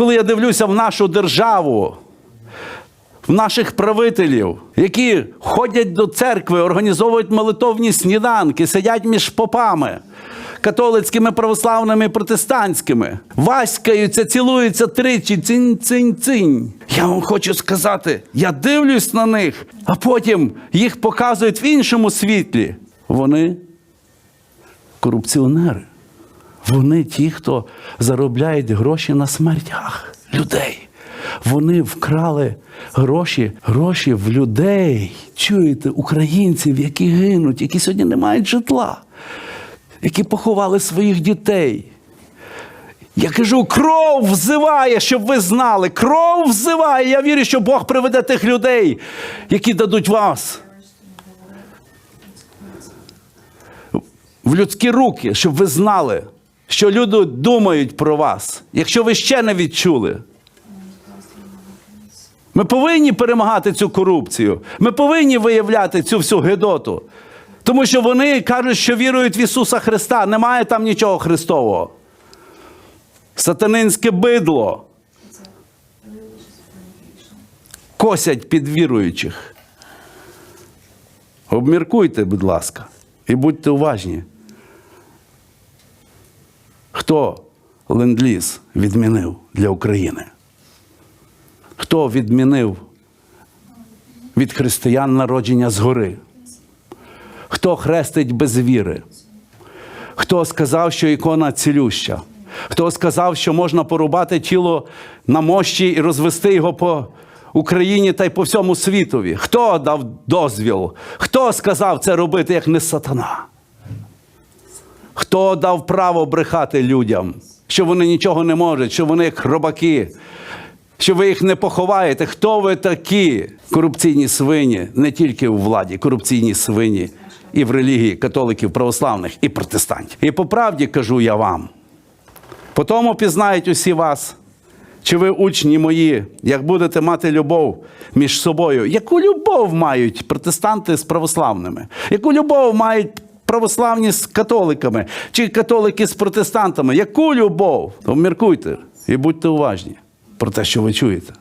Коли я дивлюся в нашу державу, в наших правителів, які ходять до церкви, організовують молитовні сніданки, сидять між попами, католицькими, православними, протестантськими, васькаються, цілуються тричі, цинь, цинь, цинь. Я вам хочу сказати, я дивлюсь на них, а потім їх показують в іншому світлі. Вони корупціонери. Вони ті, хто заробляють гроші на смертях людей. Вони вкрали гроші, гроші в людей. Чуєте, українців, які гинуть, які сьогодні не мають житла, які поховали своїх дітей. Я кажу, кров взиває, щоб ви знали. Кров взиває. Я вірю, що Бог приведе тих людей, які дадуть вас в людські руки, щоб ви знали, що люди думають про вас, якщо ви ще не відчули. Ми повинні перемагати цю корупцію. Ми повинні виявляти цю всю гидоту. Тому що вони кажуть, що вірують в Ісуса Христа. Немає там нічого Христового. Сатанинське бидло. Косять під віруючих. Обміркуйте, будь ласка, і будьте уважні. Хто ленд-ліз відмінив для України? Хто відмінив від християн народження згори? Хто хрестить без віри? Хто сказав, що ікона цілюща? Хто сказав, що можна порубати тіло на мощі і розвести його по Україні та й по всьому світові? Хто дав дозвіл? Хто сказав це робити, як не сатана? Хто дав право брехати людям, що вони нічого не можуть, що вони як робаки, що ви їх не поховаєте? Хто ви такі? Корупційні свині не тільки у владі, корупційні свині і в релігії католиків, православних і протестантів. І по правді кажу я вам. По тому пізнають усі вас, чи ви учні мої, як будете мати любов між собою. Яку любов мають протестанти з православними? Яку любов мають православні з католиками, чи католики з протестантами? Яку любов? То міркуйте і будьте уважні про те, що ви чуєте.